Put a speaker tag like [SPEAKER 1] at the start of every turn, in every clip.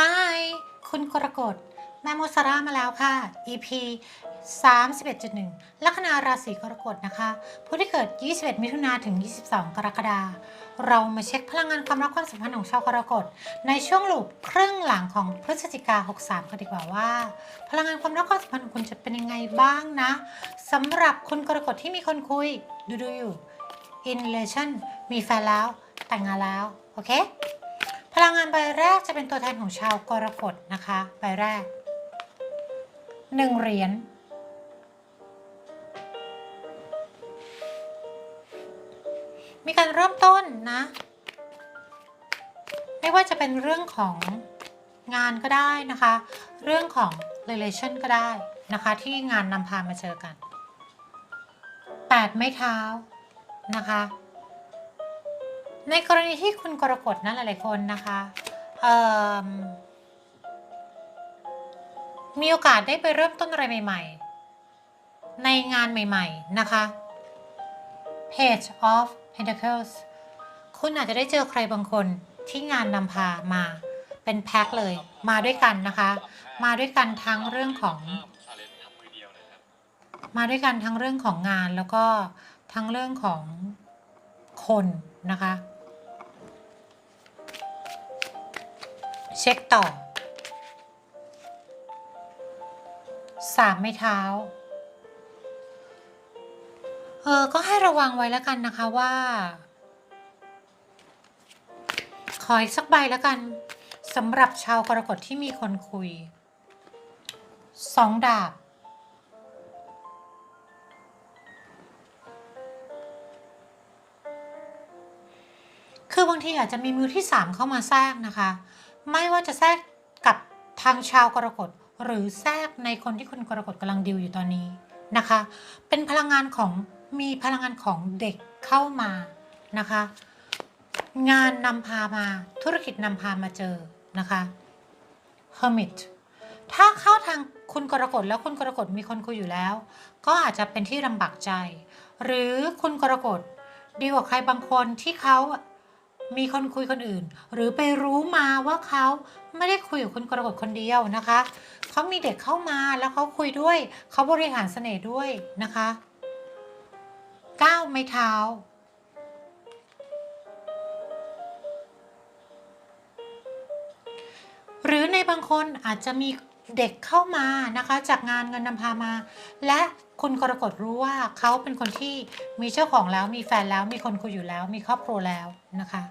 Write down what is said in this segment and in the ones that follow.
[SPEAKER 1] Hi คุณกรกฎแม่โมซาร่ามาแล้วค่ะ EP 31.1 ลัคนาราศีกรกฎนะคะ ผู้ที่เกิด 21 มิถุนาถึง 22 กรกฎาคม เรามาเช็คพลังงานความรักความสัมพันธ์ของชาวกรกฎในช่วงหลูปครึ่งหลังของพฤศจิกา 63 กันดีกว่าว่า พลังงานความรักความสัมพันธ์ของคุณจะเป็นยังไงบ้างนะสำหรับคุณกรกฎที่มีคนคุย ดูดูอยู่ in relation มีแฟนแล้ว แต่งงานแล้ว โอเค พลังงานใบแรกจะเป็นตัวแทนของชาวกรกฎนะคะใบแรกหนึ่งเหรียญมีการเริ่มต้นนะ ไม่ว่าจะเป็นเรื่องของงานก็ได้นะคะ เรื่องของ relation ก็ได้นะคะ ที่งานนำพามาเจอกันแปดไม้เท้านะคะ ในกรณีที่คุณกรกฎนะหลายๆคนนะคะมมีโอกาสได้ไปเริ่มต้นอะไรใหม่ ๆ ในงานใหม่ ๆ นะคะ Page of Pentacles คุณอาจจะได้เจอใครบางคนที่งานนำพามาเป็นแพ็คเลย มาด้วยกันนะคะ มาด้วยกันทั้งเรื่องของ
[SPEAKER 2] มา
[SPEAKER 1] ด้วยกันทั้งเรื่องของงานแล้วก็ทั้งเรื่องของคนนะคะ เช็คต่อสามไม้เท้า เออ ก็ให้ระวังไว้แล้วกันนะคะว่า ขออีกสักใบแล้วกันสำหรับชาวกรกฎที่มีคนคุยสองดาบ คือบางทีอาจจะมีมือที่สามเข้ามาแทรกนะคะ ไม่ว่าจะแทรกกับทางชาวกรกฎหรือแทรกในคนที่คุณกรกฎกำลังดิวอยู่ตอนนี้นะคะ เป็นพลังงานของมีพลังงานของเด็กเข้ามานะคะ งานนำพามาธุรกิจนำพามาเจอนะคะ Hermit ถ้าเข้าทางคุณกรกฎแล้วคุณกรกฎมีคนคุยอยู่แล้ว ก็อาจจะเป็นที่ลำบากใจ หรือคุณกรกฎดีกว่าใครบางคนที่เขา มีคนคุยคนอื่น หรือไปรู้มาว่าเขาไม่ได้คุยกับคุณกรกฎคนเดียวนะคะเขามีเด็กเข้ามาแล้วเขาคุยด้วยเขาบริหารเสน่ห์ด้วยนะคะก้าวไม้เท้าหรือในบางคนอาจจะมีเด็กเข้ามานะคะ จากงานเงินนำพามา และ คุณกรกฎรู้ว่าเขาเป็นคนที่มีเจ้าของแล้วมีแฟนแล้วมีคนคุยอยู่แล้ว มีครอบครัวแล้วนะคะ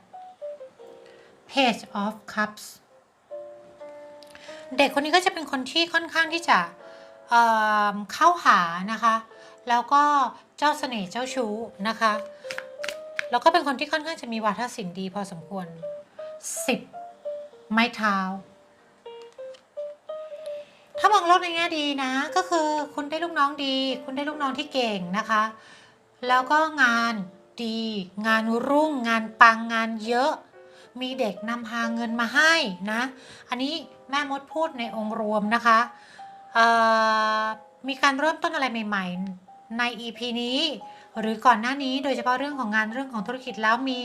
[SPEAKER 1] Page of Cups เด็กคนนี้ก็จะเป็นคนที่ค่อนข้างที่จะเเข้าหานะคะ แล้วก็เจ้าเสน่ห์เจ้าชู้นะคะ แล้วก็เป็นคนที่ค่อนข้างจะมีวาทศิลป์ดีพอสมควร 10 ไม้เท้า ถ้ามองโลกในแง่ดีนะ ก็คือคุณได้ลูกน้องดี คุณได้ลูกน้องที่เก่งนะคะ แล้วก็งานดี งานรุ่ง งานปังงานเยอะ มีเด็กนำพาเงินมาให้นะ อันนี้แม่มดพูดในองค์รวมนะคะมีการเริ่มต้นอะไรใหม่ ๆ ใน EP นี้ หรือก่อนหน้านี้โดยเฉพาะเรื่องของงานเรื่องของธุรกิจแล้วมี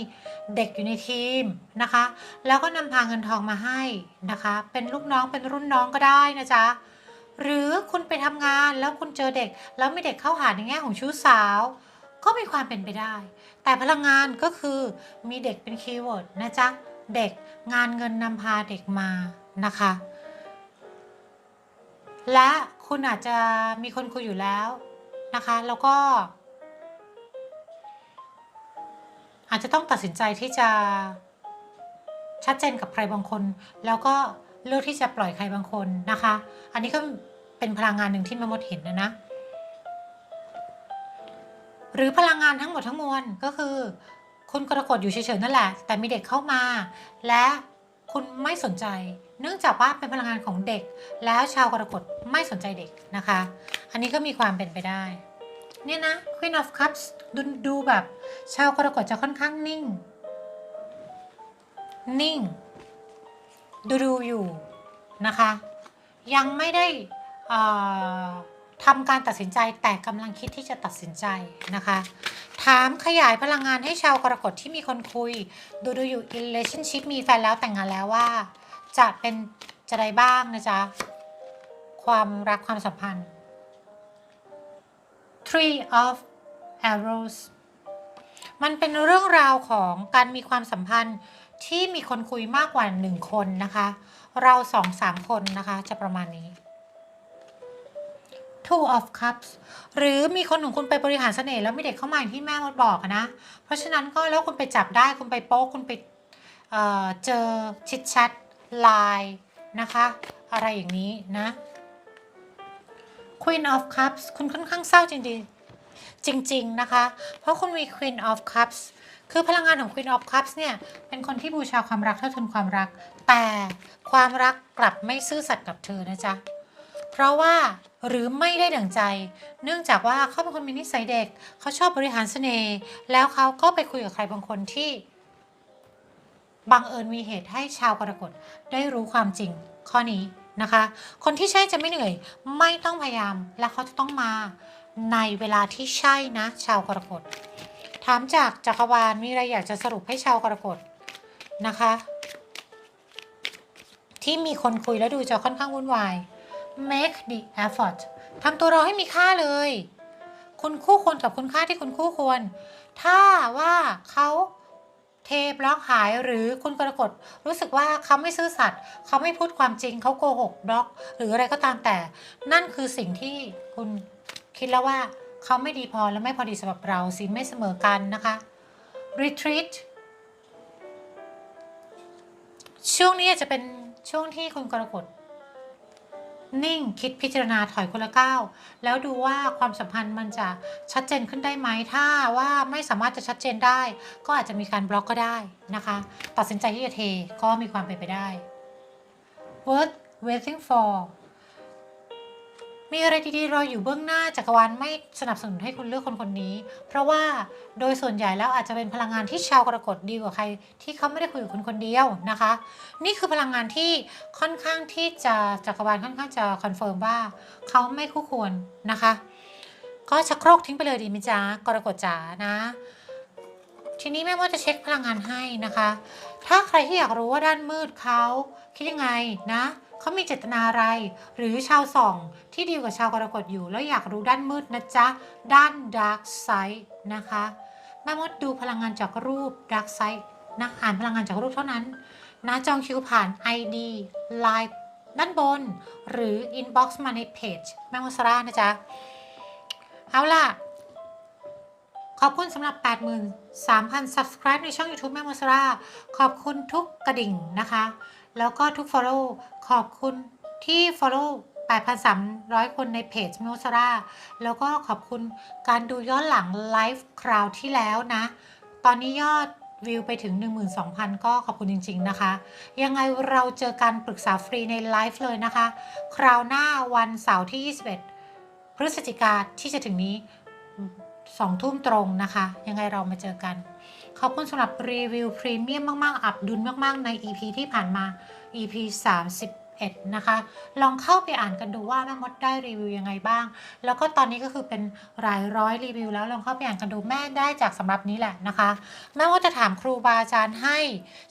[SPEAKER 1] เด็กอยู่ในทีมนะคะ แล้วก็นำพาเงินทองมาให้นะคะ เป็นลูกน้องเป็นรุ่นน้องก็ได้นะจ๊ะ หรือคุณไปทำงานแล้วคุณเจอเด็ก แล้วมีเด็กเข้าหาในแง่ของชู้สาว ก็มีความเป็นไปได้ แต่พลังงานก็คือมีเด็กเป็นคีย์เวิร์ดนะจ๊ะ เด็กงานเงินนำพาเด็กมานะคะ และคุณอาจจะมีคนคุยอยู่แล้วนะคะ แล้วก็ อาจจะต้องตัดสินใจที่จะชัดเจนกับใครบางคน แล้วก็เลือกที่จะปล่อยใครบางคนนะคะ อันนี้ก็ เป็นพลังงานหนึ่งที่แมมดเห็นนะนะ หรือพลังงานทั้งหมดทั้งมวลก็คือ คุณกรกฎอยู่เฉยๆนั่นแหละ แต่มีเด็กเข้ามา และคุณไม่สนใจ เนื่องจากว่าเป็นพลังงานของเด็ก แล้วชาวกรกฎไม่สนใจเด็กนะคะ อันนี้ก็มีความเป็นไปได้ เนี่ยนะ Queen of Cups ดูดูแบบ ชาวกรกฎจะค่อนข้างนิ่ง นิ่ง ดูดูอยู่นะคะ ยังไม่ได้ ทำการตัดสินใจแต่กำลังคิดที่จะตัดสินใจนะคะ ถามขยายพลังงานให้ชาวกรกฎที่มีคนคุย ดูดูอยู่ relationship มีแฟนแล้วแต่งงานแล้วว่า จะเป็นจะได้บ้างนะจ๊ะ ความรักความสัมพันธ์ Three of Arrows มันเป็นเรื่องราวของการมีความสัมพันธ์ที่มีคนคุยมากกว่าหนึ่งคนนะคะ เราสองสามคนนะคะจะประมาณนี้ Two of Cups หรือมีคนของคุณไปบริหารเสน่ห์แล้วมีเด็กเข้ามาอย่างที่แม่มดบอกอะนะ เพราะฉะนั้นก็แล้วคุณไปจับได้คุณไปโป๊คุณไปเเจอชิดแชทไลน์นะคะ อะไรอย่างนี้นะ Queen of Cups คุณค่อนข้างเศร้าจริงๆจริง ๆ นะคะ เพราะคุณมี Queen of Cups คือพลังงานของ Queen of Cups เนี่ย เป็นคนที่บูชาความรักเท่าทุนความรัก แต่ความรักกลับไม่ซื่อสัตย์กับเธอนะจ๊ะ เพราะว่าหรือไม่ได้ดั่งใจ เนื่องจากว่าเขาเป็นคนมีนิสัยเด็ก เขาชอบบริหารเสน่ห์แล้วเขาก็ไปคุยกับใครบางคนที่บังเอิญมีเหตุให้ชาวกรกฎได้รู้ความจริงข้อนี้นะคะ คนที่ใช่จะไม่เหนื่อย ไม่ต้องพยายามและเขาจะต้องมาในเวลาที่ใช่นะ ชาวกรกฎถามจากจักรวาลมีอะไรอยากจะสรุปให้ชาวกรกฎนะคะ ที่มีคนคุยแล้วดูจะค่อนข้างวุ่นวาย make the effort ทำตัวเราให้มีค่าเลย คุณคู่ควรกับคุณค่าที่คุณคู่ควร ถ้าว่าเขาเทบล็อกหายหรือคุณกรกฎรู้สึกว่าเขาไม่ซื่อสัตย์เขาไม่พูดความจริงเขาโกหกบล็อก หรืออะไรก็ตามแต่ นั่นคือสิ่งที่คุณคิดแล้วว่าเขาไม่ดีพอและไม่พอดีสำหรับเราสิไม่เสมอกันนะคะ retreat ช่วงนี้อาจจะเป็นช่วงที่คุณกรกฎ นิ่งคิดพิจารณาถอยคนละก้าวแล้วดูว่าความสัมพันธ์มันจะชัดเจนขึ้นได้ไหมถ้าว่าไม่สามารถจะชัดเจนได้ ก็อาจจะมีการบล็อกก็ได้นะคะ ตัดสินใจที่จะเทก็มีความเป็นไปได้ worth waiting for มีอะไรดีๆรออยู่เบื้องหน้าจักรวาลไม่สนับสนุนให้คุณเลือกคนคนนี้ เพราะว่าโดยส่วนใหญ่แล้วอาจจะเป็นพลังงานที่ชาวกรกฎดีกว่าใคร ที่เขาไม่ได้คุยกับคุณคนเดียวนะคะ นี่คือพลังงานที่ค่อนข้างที่จะจักรวาลค่อนข้างจะคอนเฟิร์มว่าเขาไม่คู่ควรนะคะ ก็ชักโครกทิ้งไปเลยดีไหมจ๊ะกรกฎจ๋านะทีนี้แม่ว่าจะเช็คพลังงานให้นะคะ ถ้าใครที่อยากรู้ว่าด้านมืดเขาคิดยังไงนะ เขามีเจตนาอะไร หรือชาวส่องที่ดีลกับชาวกรกฎอยู่ แล้วอยากรู้ด้านมืดนะจ๊ะ ด้าน dark side นะคะแม่มดดูพลังงานจากรูป dark side นะอ่านพลังงานจากรูปเท่านั้นนะจองคิวผ่าน ID Line ด้านบน หรือ inbox มาในเพจแม่มดสรานะจ๊ะ เอาล่ะ ขอบคุณสำหรับ 83,000 subscribe ในช่อง YouTube แม่มดสราขอบคุณทุกกระดิ่งนะคะ แล้วก็ทุก follow ขอบคุณที่ follow 8,300 คนในเพจม่มดสราแล้วก็ขอบคุณการดูย้อนหลังไลฟ์คราวที่แล้วนะ ตอนนี้ยอดวิวไปถึง 12,000 ก็ขอบคุณจริง ๆ นะคะ ยังไงเราเจอกันปรึกษาฟรีในไลฟ์เลยนะคะ คราวหน้าวันเสาร์ที่ 21 พฤศจิกาที่จะถึงนี้สองทุ่มตรงนะคะ ยังไงเรามาเจอกัน ขอบคุณสำหรับรีวิวพรีเมียมมาก ๆ อับดุลมาก ๆ ใน EP ที่ผ่านมา EP 31 นะคะ ลองเข้าไปอ่านกันดูว่าแม่มดได้รีวิวยังไงบ้าง แล้วก็ตอนนี้ก็คือเป็นหลายร้อยรีวิวแล้วลองเข้าไปอ่านกันดูแม่ได้จากสำหรับนี้แหละนะคะ แม่ว่าจะถามครูบาอาจารย์ให้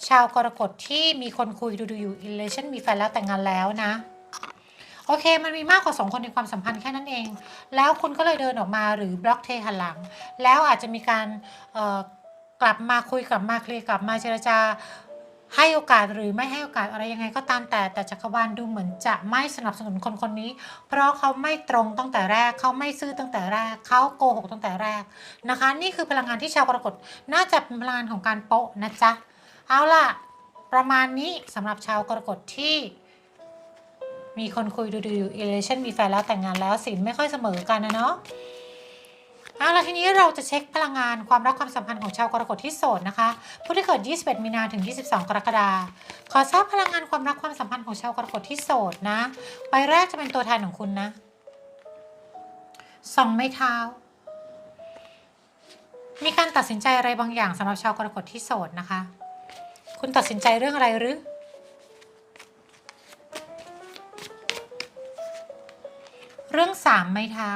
[SPEAKER 1] ชาวกรกฎที่มีคนคุยดูดูอยู่ i l a t i o n มีแฟนแล้วแต่งงานแล้วนะโอเค มันมีมากกว่าสองคนในความสัมพันธ์แค่นั้นเอง แล้วคุณก็เลยเดินออกมาหรือบล็อกเทหันหลัง แล้วอาจจะมีการ กลับมาคุยกลับมาเคลียร์กลับมาเจรจา ให้โอกาสหรือไม่ให้โอกาสอะไรยังไงก็ตามแต่แต่จักรวาลดูเหมือนจะไม่สนับสนุนคนคนนี้ เพราะเขาไม่ตรงตั้งแต่แรกเขาไม่ซื่อตั้งแต่แรกเขาโกหกตั้งแต่แรกนะคะ นี่คือพลังงานที่ชาวกรกฎน่าจะเป็นพลังงานของการโปะนะจ๊ะเอาล่ะ ประมาณนี้สำหรับชาวกรกฎที่มีคนคุยดูดูอยู่ relation มีแฟนแล้วแต่งงานแล้วสินไม่ค่อยเสมอกันนะเนาะ เอาละทีนี้เราจะเช็คพลังงานความรักความสัมพันธ์ของชาวกรกฎที่โสดนะคะผู้ที่เกิด 21 มีนาถึง 22 กรกฎาคมขอทราบพลังงานความรักความสัมพันธ์ของชาวกรกฎที่โสดนะใบแรกจะเป็นตัวแทนของคุณนะสองไม้เท้า มีการตัดสินใจอะไรบางอย่างสำหรับชาวกรกฎที่โสดนะคะ คุณตัดสินใจเรื่องอะไรหรือเรื่องสามไม้เท้า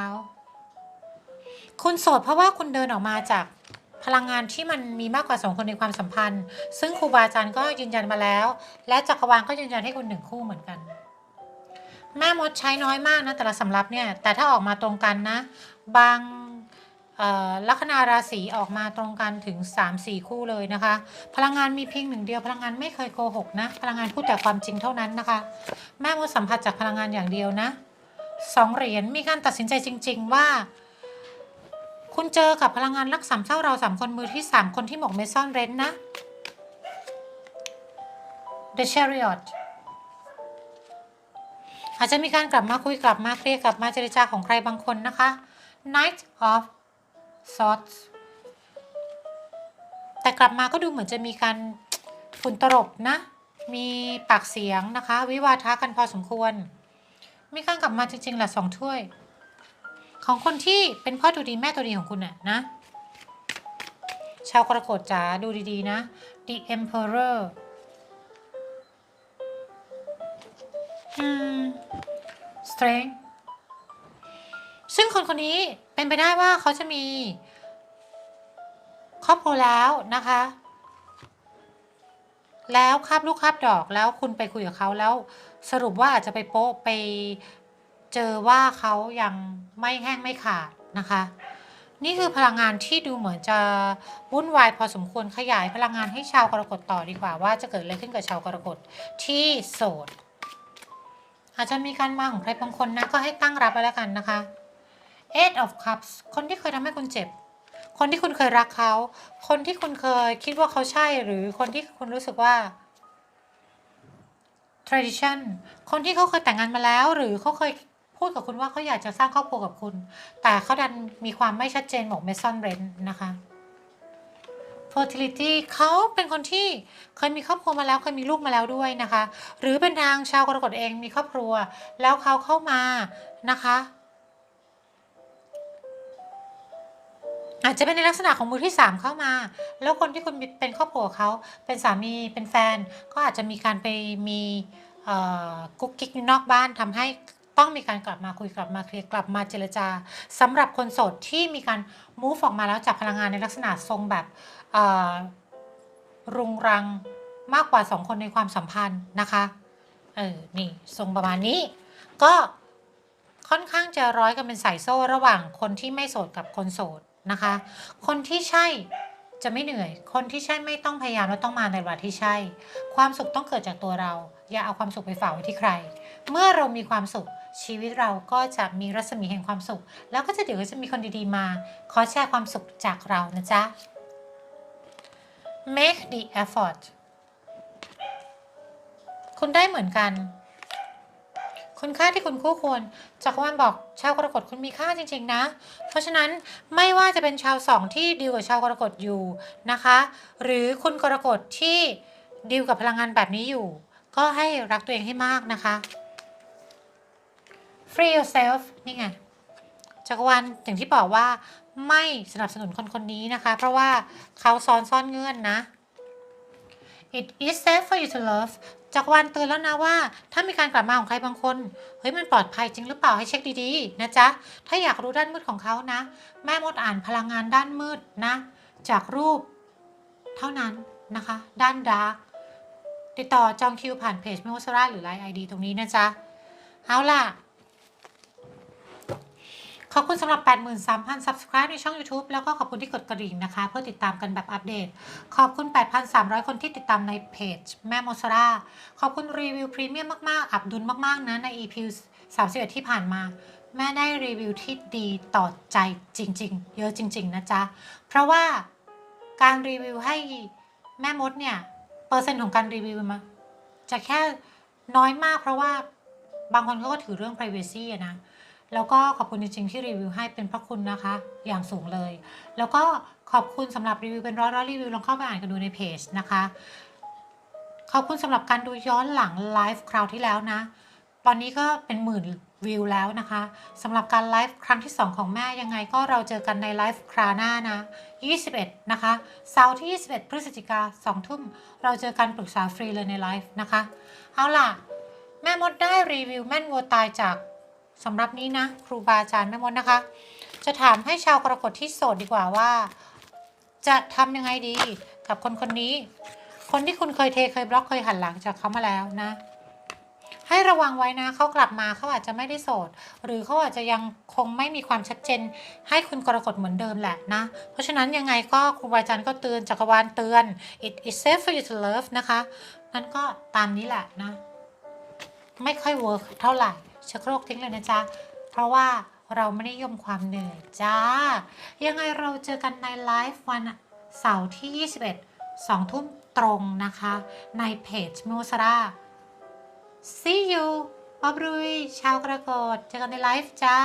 [SPEAKER 1] คุณโสดเพราะว่าคุณเดินออกมาจากพลังงานที่มันมีมากกว่าสองคนในความสัมพันธ์ ซึ่งครูบาอาจารย์ก็ยืนยันมาแล้ว และจักรวาลก็ยืนยันให้คุณหนึ่งคู่เหมือนกัน แม่มดใช้น้อยมากนะแต่ละสำรับเนี่ย แต่ถ้าออกมาตรงกันนะ บางลัคนาราศีออกมาตรงกันถึง 3-4 คู่เลยนะคะ พลังงานมีเพียงหนึ่งเดียว พลังงานไม่เคยโกหกนะ พลังงานพูดแต่ความจริงเท่านั้นนะคะ แม่มดสัมผัสจากพลังงานอย่างเดียวนะสองเหรียญมีการตัดสินใจจริง ๆ ว่า คุณเจอกับพลังงานรักสามเศร้าเราสามคนมือที่สามคนที่หมกเมซ่อนเร้นนะ The Chariot อาจจะมีการกลับมาคุยกลับมาเคลียร์กลับมาเจรจาของใครบางคนนะคะ Knight of Swords แต่กลับมาก็ดูเหมือนจะมีการฝุ่นตลบนะ มีปากเสียงนะคะ วิวาทะกันพอสมควร มีการกลับมาจริงๆแหละสองถ้วย ของคนที่เป็นพ่อตัวดีแม่ตัวดีของคุณน่ะนะ ชาวกรกฎจ๋าดูดีๆนะ The Emperor อืม Strength ซึ่งคนคนนี้เป็นไปได้ว่าเขาจะมีครอบครัวแล้วนะคะ แล้วคาบลูกคาบดอกแล้วคุณไปคุยกับเขาแล้วสรุปว่าอาจจะไปโป๊ะไป เจอว่าเขายังไม่แห้งไม่ขาดนะคะ นี่คือพลังงานที่ดูเหมือนจะวุ่นวายพอสมควรขยายพลังงานให้ชาวกรกฎต่อดีกว่าว่าจะเกิดอะไรขึ้นกับชาวกรกฎที่โสด อาจจะมีการมาของใครบางคนนะก็ให้ตั้งรับไว้แล้วกันนะคะ Eight of Cups คนที่เคยทำให้คุณเจ็บ คนที่คุณเคยรักเขา คนที่คุณเคยคิดว่าเขาใช่หรือคนที่คุณรู้สึกว่า tradition คนที่เขาเคยแต่งงานมาแล้ว หรือเขาเคย พูดกับคุณว่าเขาอยากจะสร้างครอบครัวกับคุณ แต่เขาดันมีความไม่ชัดเจนบอกไม่ซ่อนเรนนะคะ fertility เขาเป็นคนที่เคยมีครอบครัวมาแล้วเคยมีลูกมาแล้วด้วยนะคะ หรือเป็นทางชาวกรกฎเองมีครอบครัว แล้วเขาเข้ามานะคะ อาจจะเป็นในลักษณะของมือที่ 3 เข้ามา แล้วคนที่คุณเป็นครอบครัวเขาเป็นสามีเป็นแฟน ก็อาจจะมีการไปมีกุ๊กกิ๊กนอกบ้านทำให้ ต้องมีการกลับมาคุยกลับมาเคลียร์กลับมาเจรจาสำหรับคนโสดที่มีการมูฟออกมาแล้วจากพลังงานในลักษณะทรงแบบรุงรังมากกว่า 2 คนในความสัมพันธ์นะคะเออนี่ทรงประมาณนี้ ก็ค่อนข้างจะร้อยกันเป็นสายโซ่ระหว่างคนที่ไม่โสดกับคนโสดนะคะ คนที่ใช่จะไม่เหนื่อย คนที่ใช่ไม่ต้องพยายามและต้องมาในเวลาที่ใช่ ความสุขต้องเกิดจากตัวเรา อย่าเอาความสุขไปฝากไว้ที่ใคร เมื่อเรามีความสุข ชีวิตเราก็จะมีรัศมีแห่งความสุข แล้วก็จะเดี๋ยวก็จะมีคนดีๆมา ขอแชร์ความสุขจากเรานะจ๊ะ make the effort คุณได้เหมือนกัน คุณค่าที่คุณคู่ควรจักรวาลบอกชาวกรกฎคุณมีค่าจริง ๆ นะ เพราะฉะนั้นไม่ว่าจะเป็นชาวสองที่ดีลกับชาวกรกฎอยู่นะคะ หรือคุณกรกฎที่ดีลกับพลังงานแบบนี้อยู่ ก็ให้รักตัวเองให้มากนะคะ free yourself นี่ไงจักรวาลอย่างที่บอกว่าไม่สนับสนุนคนคนนี้นะคะ เพราะว่าเขาซ้อนซ่อนเงื่อนนะ it is safe for you to love จักรวาลเตือนแล้วนะว่า ถ้ามีการกลับมาของใครบางคน เฮ้ยมันปลอดภัยจริงหรือเปล่าให้เช็คดีๆ นะจ๊ะ ถ้าอยากรู้ด้านมืดของเขานะ แม่มดอ่านพลังงานด้านมืดนะ จากรูป เท่านั้นนะคะ ด้านดาร์กติดต่อจองคิวผ่านเพจเมโมสราหรือไลน์ไอดีตรงนี้นะจ๊ะ เอาล่ะ ขอบคุณสำหรับ 83,000 subscribe ในช่อง YouTube แล้วก็ขอบคุณที่กดกระดิ่งนะคะ เพื่อติดตามกันแบบอัปเดต ขอบคุณ 8,300 คนที่ติดตามในเพจแม่โมสราขอบคุณรีวิวพรีเมียมมาก ๆ อับดุลมาก ๆ นะ ใน EP 31 ที่ผ่านมา แม่ได้รีวิวที่ดีต่อใจจริง ๆ เยอะจริง ๆ นะจ๊ะ เพราะว่าการรีวิวให้แม่มดเนี่ย เปอร์เซ็นต์ของการรีวิวมาจะแค่น้อยมากเพราะว่าบางคนเขาก็ถือเรื่อง privacy นะ แล้วก็ขอบคุณจริงๆที่รีวิวให้เป็นพระคุณนะคะ อย่างสูงเลย แล้วก็ขอบคุณสำหรับรีวิวเป็นร้อยร้อยรีวิวลองเข้าไปอ่านกันดูในเพจนะคะ ขอบคุณสำหรับการดูย้อนหลังไลฟ์คราวที่แล้วนะ ตอนนี้ก็เป็นหมื่นวิวแล้วนะคะสำหรับการไลฟ์ครั้งที่ 2 ของแม่ยังไงก็เราเจอกันในไลฟ์คราวหน้านะ 21 นะคะเสาร์ที่ 21 พฤศจิกา2ทุ่ม เราเจอกันปรึกษาฟรีเลยในไลฟ์นะคะ เอาล่ะ แม่มดได้รีวิวแม่นวัวตายจาก สำหรับนี้นะ ครูบาอาจารย์แม่มดนะคะ จะถามให้ชาวกรกฎที่โสดดีกว่าว่า จะทำยังไงดีกับคนคนนี้ คนที่คุณเคยเทเคยบล็อกเคยหันหลังจากเขามาแล้วนะ ให้ระวังไว้นะเขากลับมาเขาอาจจะไม่ได้โสด หรือเขาอาจจะยังคงไม่มีความชัดเจน ให้คุณกรกฎเหมือนเดิมแหละนะ เพราะฉะนั้นยังไงก็ครูบาอาจารย์ก็เตือนจักรวาลเตือน it is safe for you to love นะคะนั้นก็ตามนี้แหละนะ ไม่ค่อยเวิร์กเท่าไหร่ ชักโครกทิ้งเลยนะจ๊ะ เพราะว่าเราไม่นิยมความเหนื่อยจ้า ยังไงเราเจอกันในไลฟ์วันเสาร์ที่ 21 2 ทุ่มตรงนะคะ ในเพจมูสรา See you บอบรุยชาวกระโกดเจอกันในไลฟ์จ้า